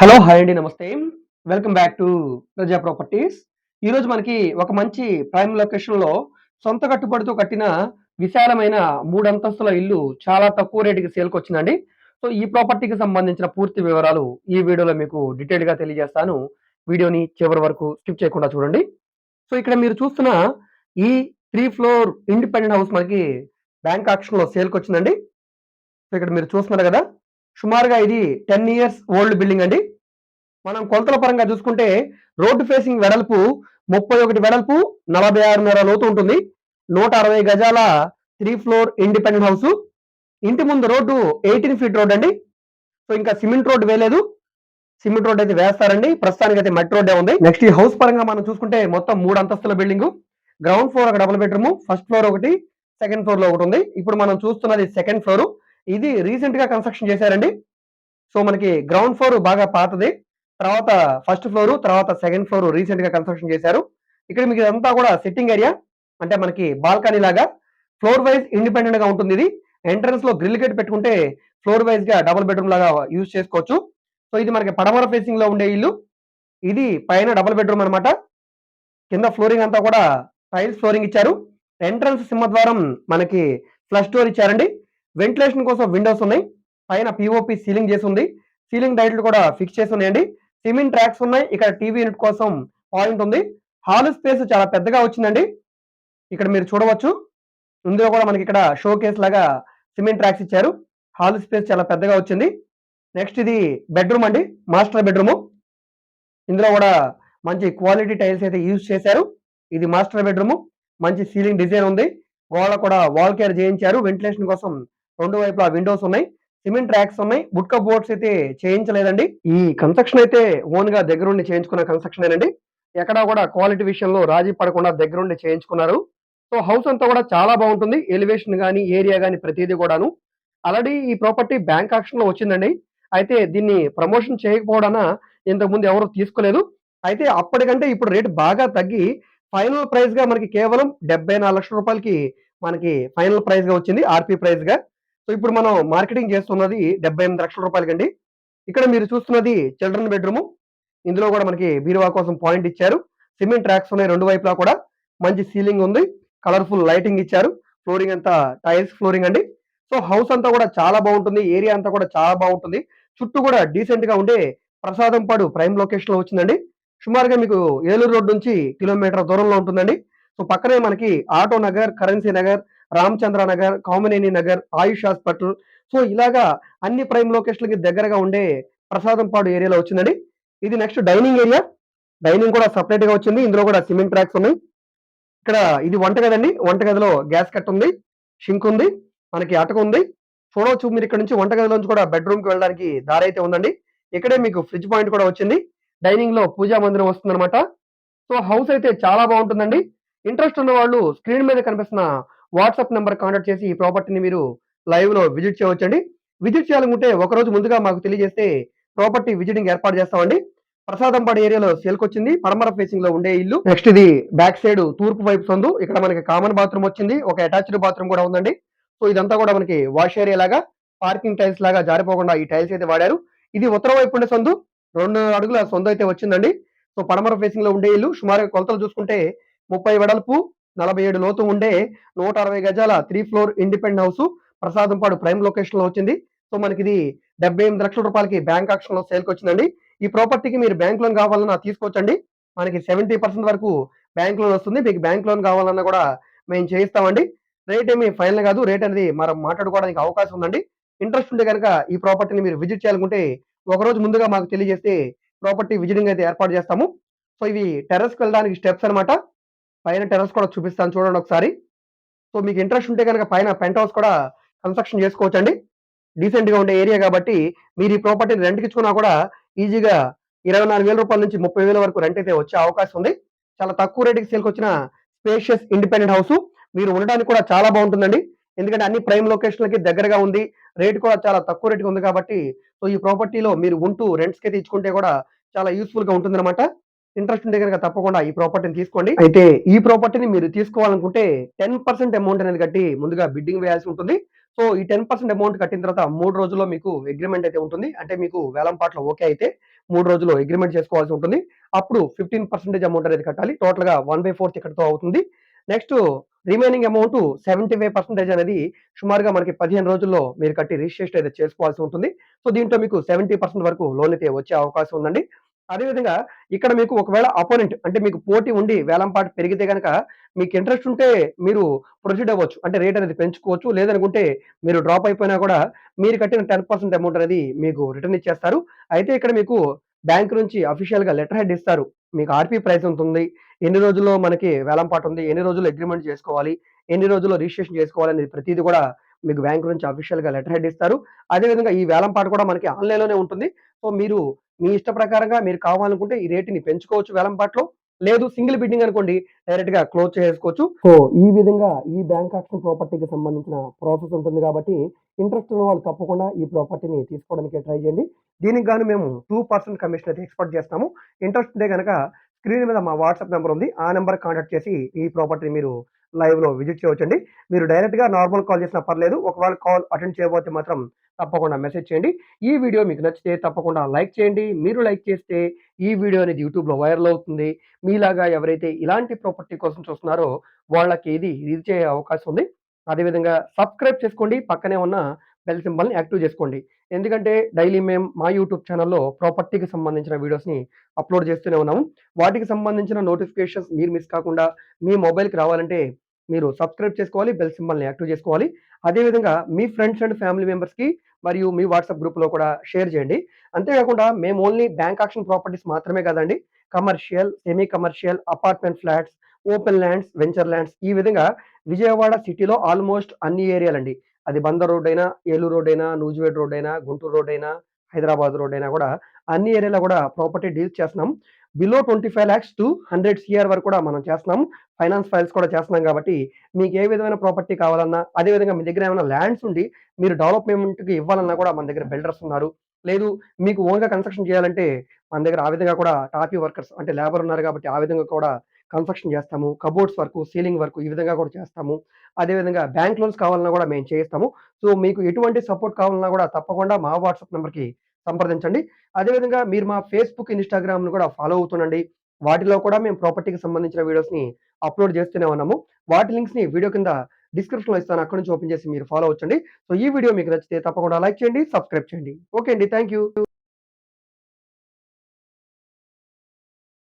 Hello hi అండి నమస్తే. Welcome back to Praja properties ఈరోజు మనకి ఒక మంచి ప్రైమ్ లొకేషన్లో సొంత కట్టుబడితో కట్టిన విశాలమైన మూడు అంతస్తుల ఇల్లు చాలా తక్కువ రేటుకి సేల్కి వచ్చిందండి. సో ఈ ప్రాపర్టీకి సంబంధించిన పూర్తి వివరాలు ఈ వీడియోలో మీకు డీటెయిల్గా తెలియజేస్తాను. వీడియోని చివరి వరకు స్కిప్ చేయకుండా చూడండి. సో ఇక్కడ మీరు చూస్తున్న ఈ త్రీ ఫ్లోర్ ఇండిపెండెంట్ హౌస్ మనకి బ్యాంక్ ఆక్షన్లో సేల్కి వచ్చిందండి. సో ఇక్కడ మీరు చూస్తున్నారు కదా సుమారుగా ఇది టెన్ ఇయర్స్ ఓల్డ్ బిల్డింగ్ అండి. మనం కొలతల పరంగా చూసుకుంటే రోడ్డు ఫేసింగ్ వెడల్పు ముప్పై ఒకటి వెడల్పు నలభై ఆరున్నర లోతు ఉంటుంది. నూట అరవై గజాల త్రీ ఫ్లోర్ ఇండిపెండెంట్ హౌస్ ఇంటి ముందు రోడ్డు ఎయిటీన్ ఫీట్ రోడ్ అండి. సో ఇంకా సిమెంట్ రోడ్ వేయలేదు. సిమెంట్ రోడ్ అయితే వేస్తారండి. ప్రస్తుతానికి అయితే మట్టి రోడ్డే ఉంది. నెక్స్ట్ ఈ హౌస్ పరంగా మనం చూసుకుంటే మొత్తం మూడు అంతస్తుల బిల్డింగ్ గ్రౌండ్ ఫ్లోర్ ఒక డబుల్ బెడ్రూమ్ ఫస్ట్ ఫ్లోర్ ఒకటి సెకండ్ ఫ్లోర్లో ఒకటి ఉంది. ఇప్పుడు మనం చూస్తున్నది సెకండ్ ఫ్లోర్ ఇది రీసెంట్గా కన్స్ట్రక్షన్ చేశారండి. సో మనకి గ్రౌండ్ ఫ్లోర్ బాగా పాతది. తర్వాత ఫస్ట్ ఫ్లోర్ తర్వాత సెకండ్ ఫ్లోర్ రీసెంట్గా కన్స్ట్రక్షన్ చేశారు. ఇక్కడ మీకు ఇదంతా కూడా సిట్టింగ్ ఏరియా అంటే మనకి బాల్కనీ లాగా ఫ్లోర్ వైజ్ ఇండిపెండెంట్గా ఉంటుంది ఇది. ఎంట్రన్స్లో గ్రిల్ గేట్ పెట్టుకుంటే ఫ్లోర్ వైజ్గా డబుల్ బెడ్రూమ్ లాగా యూజ్ చేసుకోవచ్చు. సో ఇది మనకి పడమర ఫేసింగ్లో ఉండే ఇల్లు. ఇది పైన డబుల్ బెడ్రూమ్ అన్నమాట. కింద ఫ్లోరింగ్ అంతా కూడా టైల్స్ ఫ్లోరింగ్ ఇచ్చారు. ఎంట్రన్స్ సింహద్వారం మనకి ఫ్లష్ డోర్ ఇచ్చారండి. వెంటిలేషన్ కోసం విండోస్ ఉన్నాయి. పైన పిఓపి సీలింగ్ చేసి ఉంది. సీలింగ్ డైట్లు కూడా ఫిక్స్ చేసి ఉన్నాయండి. సిమెంట్ ట్రాక్స్ ఉన్నాయి. ఇక్కడ టీవీ యూనిట్ కోసం పాయింట్ ఉంది. హాల్ స్పేస్ చాలా పెద్దగా వచ్చిందండి. ఇక్కడ మీరు చూడవచ్చు. ఇందులో కూడా మనకి ఇక్కడ షో కేస్ లాగా సిమెంట్ ట్రాక్స్ ఇచ్చారు. హాల్ స్పేస్ చాలా పెద్దగా వచ్చింది. నెక్స్ట్ ఇది బెడ్రూమ్ అండి. మాస్టర్ బెడ్రూమ్ ఇందులో కూడా మంచి క్వాలిటీ టైల్స్ అయితే యూజ్ చేశారు. ఇది మాస్టర్ బెడ్రూమ్ మంచి సీలింగ్ డిజైన్ ఉంది. గోడ కూడా వాల్ కేర్ చేయించారు. వెంటిలేషన్ కోసం రెండు వైపులా విండోస్ ఉన్నాయి. సిమెంట్ ట్రాక్స్ ఉన్నాయి. బుట్క బోర్డ్స్ అయితే చేయించలేదండి. ఈ కన్స్ట్రక్షన్ అయితే ఓన్గా దగ్గరుండి చేయించుకున్న కన్స్ట్రక్షన్ అండి ఎక్కడా కూడా క్వాలిటీ విషయంలో రాజీ పడకుండా దగ్గరుండి చేయించుకున్నారు. సో హౌస్ అంతా కూడా చాలా బాగుంటుంది. ఎలివేషన్ కానీ ఏరియా కానీ ప్రతిదీ కూడాను. ఆల్రెడీ ఈ ప్రాపర్టీ బ్యాంక్ ఆక్షన్లో వచ్చిందండి. అయితే దీన్ని ప్రమోషన్ చేయకపోవడాన ఇంతకుముందు ఎవరు తీసుకోలేదు. అయితే అప్పటికంటే ఇప్పుడు రేటు బాగా తగ్గి ఫైనల్ ప్రైస్గా మనకి కేవలం డెబ్బై నాలుగు లక్షల రూపాయలకి మనకి ఫైనల్ ప్రైస్గా వచ్చింది. ఆర్పీ ప్రైస్గా. సో ఇప్పుడు మనం మార్కెటింగ్ చేస్తున్నది డెబ్బై ఎనిమిది లక్షల రూపాయలకండి ఇక్కడ మీరు చూస్తున్నది చిల్డ్రన్ బెడ్రూమ్. ఇందులో కూడా మనకి బీరువా కోసం పాయింట్ ఇచ్చారు. సిమెంట్ ట్రాక్స్ ఉన్నాయి రెండు వైపులా కూడా. మంచి సీలింగ్ ఉంది. కలర్ఫుల్ లైటింగ్ ఇచ్చారు. ఫ్లోరింగ్ అంతా టైల్స్ ఫ్లోరింగ్ అండి. సో హౌస్ అంతా కూడా చాలా బాగుంటుంది. ఏరియా అంతా కూడా చాలా బాగుంటుంది. చుట్టూ కూడా డీసెంట్గా ఉండే ప్రసాదంపాడు ప్రైమ్ లొకేషన్లో వచ్చిందండి. సుమారుగా మీకు ఏలూరు రోడ్ నుంచి కిలోమీటర్ దూరంలో ఉంటుందండి. సో పక్కనే మనకి auto Nagar currency Nagar Ramachandra Nagar Kamineni Nagar Ayush hospital. So ఇలాగా అన్ని ప్రైమ్ లొకేషన్లకి దగ్గరగా ఉండే ప్రసాదంపాడు ఏరియాలో వచ్చిందండి. ఇది నెక్స్ట్ డైనింగ్ ఏరియా. డైనింగ్ కూడా సపరేట్గా వచ్చింది. ఇందులో కూడా సిమెంట్ ట్రాక్స్ ఉన్నాయి. ఇక్కడ ఇది వంటగది అండి వంటగదిలో గ్యాస్ కట్ ఉంది. షింక్ ఉంది. మనకి అటక ఉంది. చూడవచ్చు మీరు ఇక్కడ నుంచి వంటగదిలోంచి కూడా బెడ్రూమ్కి వెళ్ళడానికి దారి అయితే ఉందండి. ఇక్కడే మీకు ఫ్రిడ్జ్ పాయింట్ కూడా వచ్చింది. డైనింగ్లో పూజా మందిరం వస్తుందన్నమాట. సో హౌస్ అయితే చాలా బాగుంటుందండి. ఇంట్రెస్ట్ ఉన్న వాళ్ళు స్క్రీన్ మీద కనిపిస్తున్న వాట్సాప్ నెంబర్ కాంటాక్ట్ చేసి ఈ ప్రాపర్టీని మీరు లైవ్లో విజిట్ చేయవచ్చండి. విజిట్ చేయాలనుకుంటే ఒకరోజు ముందుగా మాకు తెలియజేస్తే ప్రాపర్టీ విజిటింగ్ ఏర్పాటు చేస్తామండి. ప్రసాదంపాడు ఏరియాలో సేల్కొచ్చింది పడమర ఫేసింగ్లో ఉండే ఇల్లు. నెక్స్ట్ ఇది బ్యాక్ సైడ్ తూర్పు వైపు సందు. ఇక్కడ మనకి కామన్ బాత్రూమ్ వచ్చింది. ఒక అటాచ్డ్ బాత్రూమ్ కూడా ఉందండి. సో ఇదంతా కూడా మనకి వాష్ ఏరియా లాగా పార్కింగ్ టైల్స్ లాగా జారిపోకుండా ఈ టైల్స్ అయితే వాడారు. ఇది ఉత్తర వైపు ఉండే సందు. రెండు అడుగుల సొంత అయితే వచ్చిందండి. సో పడమర ఫేసింగ్లో ఉండే ఇల్లు. సుమారుగా కొలతలు చూసుకుంటే ముప్పై వెడల్పు నలభై ఏడు లోతు ఉండే నూట అరవై గజాల three floor independent house Prasadampadu prime లొకేషన్లో వచ్చింది. సో మనకి ఇది డెబ్బై ఎనిమిది లక్షల రూపాయలకి బ్యాంక్ ఆక్షన్లో సేల్కి వచ్చిందండి. ఈ ప్రాపర్టీకి మీరు బ్యాంక్ లోన్ కావాలన్నా తీసుకోవచ్చండి. మనకి సెవెంటీ పర్సెంట్ వరకు బ్యాంక్ లోన్ వస్తుంది. మీకు బ్యాంక్ లోన్ కావాలన్నా కూడా మేము చేయిస్తామండి. రేట్ ఏమి ఫైనల్ కాదు. రేట్ అనేది మనం మాట్లాడుకోవడానికి అవకాశం ఉందండి. ఇంట్రెస్ట్ ఉంటే కనుక ఈ ప్రాపర్టీని మీరు విజిట్ చేయాలనుకుంటే ఒక రోజు ముందుగా మాకు తెలియజేస్తే ప్రాపర్టీ విజిటింగ్ అయితే ఏర్పాటు చేస్తాము. సో ఇవి టెర్రస్కి వెళ్ళడానికి స్టెప్స్ అన్నమాట. పైన టెరస్ కూడా చూపిస్తాను చూడండి ఒకసారి. సో మీకు ఇంట్రెస్ట్ ఉంటే కనుక పైన పెంట్ హౌస్ కూడా కన్స్ట్రక్షన్ చేసుకోవచ్చండి. డీసెంట్గా ఉండే ఏరియా కాబట్టి మీరు ఈ ప్రాపర్టీని రెంట్కి ఇచ్చుకున్నా కూడా ఈజీగా ఇరవై నాలుగు వేల రూపాయల నుంచి ముప్పై వేల వరకు రెంట్ అయితే వచ్చే అవకాశం ఉంది. చాలా తక్కువ రేటుకి సేల్కి వచ్చిన స్పేషియస్ ఇండిపెండెంట్ హౌస్ మీరు ఉండడానికి కూడా చాలా బాగుంటుందండి. ఎందుకంటే అన్ని ప్రైమ్ లొకేషన్లకి దగ్గరగా ఉంది. రేట్ కూడా చాలా తక్కువ రేటుకి ఉంది కాబట్టి సో ఈ ప్రాపర్టీలో మీరు ఉంటూ రెంట్స్కి అయితే ఇచ్చుకుంటే కూడా చాలా యూస్ఫుల్గా ఉంటుందన్నమాట. ఇంట్రెస్ట్ ఉంటే కనుక తప్పకుండా ఈ ప్రాపర్టీని తీసుకోండి అయితే ఈ ప్రాపర్టీని మీరు తీసుకోవాలనుకుంటే టెన్ పర్సెంట్ అమౌంట్ అనేది కట్టి ముందుగా బిడ్డింగ్ వేయాల్సి ఉంటుంది సో ఈ 10% అమౌంట్ కట్టిన తర్వాత 3 రోజుల్లో మీకు అగ్రీమెంట్ అయితే ఉంటుంది. అంటే మీకు వేలం పాటలో ఓకే అయితే 3 రోజుల్లో అగ్రీమెంట్ చేసుకోవాల్సి ఉంటుంది. అప్పుడు 15% అమౌంట్ అనేది కట్టాలి. టోటల్‌గా 1/4 ఇక్కడితో అవుతుంది. నెక్స్ట్ రిమైనింగ్ అమౌంట్ 75% అనేది సుమారుగా మనకి 15 రోజుల్లో మీరు కట్టి రిజిస్ట్రేషన్ అయితే చేసుకోవాల్సి ఉంటుంది. సో దీంట్లో మీకు 70% వరకు లోన్ అయితే వచ్చే అవకాశం ఉందండి. అదేవిధంగా ఇక్కడ మీకు ఒకవేళ అపోనెంట్ అంటే మీకు పోటీ ఉండి వేలంపాటు పెరిగితే కనుక మీకు ఇంట్రెస్ట్ ఉంటే మీరు ప్రొసీడ్ అవ్వచ్చు. అంటే రేట్ అనేది పెంచుకోవచ్చు. లేదనుకుంటే మీరు డ్రాప్ అయిపోయినా కూడా మీరు కట్టిన 10% అమౌంట్ అనేది మీకు రిటర్న్ ఇచ్చేస్తారు. అయితే ఇక్కడ మీకు బ్యాంక్ నుంచి అఫీషియల్‌గా లెటర్ హెడ్ ఇస్తారు. మీకు ఆర్‌పీ ప్రైస్ ఉంటుంది ఎన్ని రోజుల్లో మనకి వేలంపాటు ఉంది? ఎన్ని రోజుల్లో అగ్రిమెంట్ చేసుకోవాలి? ఎన్ని రోజుల్లో రిజిస్ట్రేషన్ చేసుకోవాలి? అనేది ప్రతిదీ కూడా మీకు బ్యాంక్ నుంచి అఫీషియల్‌గా లెటర్ హెడ్ ఇస్తారు. అదేవిధంగా ఈ వేలంపాటు కూడా మనకి ఆన్‌లైన్‌లోనే ఉంటుంది. సో మీరు మీ ఇష్ట ప్రకారంగా మీరు కావాలనుకుంటే ఈ రేట్‌ని పెంచుకోవచ్చు వేలంపాట్లో లేదు సింగిల్ బిడ్డింగ్ అనుకోండి డైరెక్ట్‌గా క్లోజ్ చేసుకోవచ్చు సో ఈ విధంగా ఈ బ్యాంక్ ఆక్షన్ ప్రాపర్టీకి సంబంధించిన ప్రాసెస్ ఉంటుంది కాబట్టి ఇంట్రెస్ట్ ఉన్న వాళ్ళు తప్పకుండా ఈ ప్రాపర్టీని తీసుకోవడానికి ట్రై చేయండి. దీనికి గాను మేము టూ పర్సెంట్ కమిషన్ అయితే ఎక్స్‌పెక్ట్ చేస్తాము. ఇంట్రెస్ట్ ఉంటే గనక స్క్రీన్ మీద మా వాట్సాప్ నెంబర్ ఉంది. ఆ నెంబర్ కాంటాక్ట్ చేసి ఈ ప్రాపర్టీని మీరు లైవ్‌లో విజిట్ చేయవచ్చండి. మీరు డైరెక్ట్‌గా నార్మల్ కాల్ చేసినా పర్లేదు. ఒకవేళ కాల్ అటెండ్ చేయకపోతే మాత్రం తప్పకుండా మెసేజ్ చేయండి. ఈ వీడియో మీకు నచ్చితే తప్పకుండా లైక్ చేయండి. మీరు లైక్ చేస్తే ఈ వీడియో అనేది యూట్యూబ్‌లో వైరల్ అవుతుంది. మీలాగా ఎవరైతే ఇలాంటి ప్రాపర్టీ కోసం చూస్తున్నారో వాళ్ళకి ఇది రీచ్ అయ్యే అవకాశం ఉంది. అదేవిధంగా సబ్స్క్రైబ్ చేసుకోండి. పక్కనే ఉన్న బెల్ సింబల్‌ని యాక్టివ్ చేసుకోండి. ఎందుకంటే డైలీ మేము మా యూట్యూబ్ ఛానల్లో ప్రాపర్టీకి సంబంధించిన వీడియోస్‌ని అప్‌లోడ్ చేస్తూనే ఉన్నాము. వాటికి సంబంధించిన నోటిఫికేషన్స్ మీరు మిస్ కాకుండా మీ మొబైల్‌కి రావాలంటే మీరు సబ్స్క్రైబ్ చేసుకోవాలి. బెల్ సింబల్‌ని యాక్టివ్ చేసుకోవాలి. అదేవిధంగా మీ ఫ్రెండ్స్ అండ్ ఫ్యామిలీ మెంబర్స్‌కి మరియు మీ వాట్సాప్ గ్రూప్‌లో కూడా షేర్ చేయండి. అంతేకాకుండా మేము ఓన్లీ బ్యాంక్ ఆక్షన్ ప్రాపర్టీస్ మాత్రమే కాదండి. Commercial, semi commercial, apartment flats, open lands, venture lands ఈ విధంగా విజయవాడ సిటీలో ఆల్‌మోస్ట్ అన్ని ఏరియాలండి. అది బందర్ రోడ్ అయినా, ఏలూరు రోడ్ అయినా, నూజివేడ్ రోడ్ అయినా, గుంటూరు రోడ్ అయినా, హైదరాబాద్ రోడ్ అయినా కూడా అన్ని ఏరియాలో కూడా ప్రాపర్టీ డీల్స్ చేస్తున్నాం. Below twenty five lakhs to 100 CR వరకు కూడా మనం చేస్తున్నాం. ఫైనాన్స్ ఫైల్స్ కూడా చేస్తున్నాం కాబట్టి మీకు ఏ విధమైన ప్రాపర్టీ కావాలన్నా, అదేవిధంగా మీ దగ్గర ఏమైనా ల్యాండ్స్ ఉండి మీరు డెవలప్‌మెంట్‌కి ఇవ్వాలన్నా కూడా మన దగ్గర బిల్డర్స్ ఉన్నారు. లేదు మీకు ఓన్‌గా కన్‌స్ట్రక్షన్ చేయాలంటే మన దగ్గర ఆ విధంగా కూడా టాపీ వర్కర్స్ అంటే లేబర్ ఉన్నారు కాబట్టి ఆ విధంగా కూడా కన్‌స్ట్రక్షన్ చేస్తాము. కబోర్డ్స్ వర్క్ సీలింగ్ వర్క్ ఈ విధంగా కూడా చేస్తాము. అదేవిధంగా బ్యాంక్ లోన్స్ కావాలన్నా కూడా మేము చేయిస్తాము. సో మీకు ఎటువంటి సపోర్ట్ కావాలన్నా కూడా తప్పకుండా మా వాట్సాప్ నెంబర్కి సంప్రదించండి. అదేవిధంగా మీరు మా ఫేస్‌బుక్, ఇన్‌స్టాగ్రామ్‌ని కూడా ఫాలో అవుతుండండి. వాటిలో కూడా మేము ప్రాపర్టీకి సంబంధించిన వీడియోస్‌ని అప్‌లోడ్ చేస్తూనే ఉన్నాము. వాటి లింక్స్‌ని వీడియో కింద డిస్క్రిప్షన్‌లో ఇస్తాను. అక్కడ నుంచి ఓపెన్ చేసి మీరు ఫాలో అవ్వచ్చండి. సో ఈ వీడియో మీకు నచ్చితే తప్పకుండా లైక్ చేయండి. సబ్స్క్రైబ్ చేయండి. ఓకే అండి. Thank you.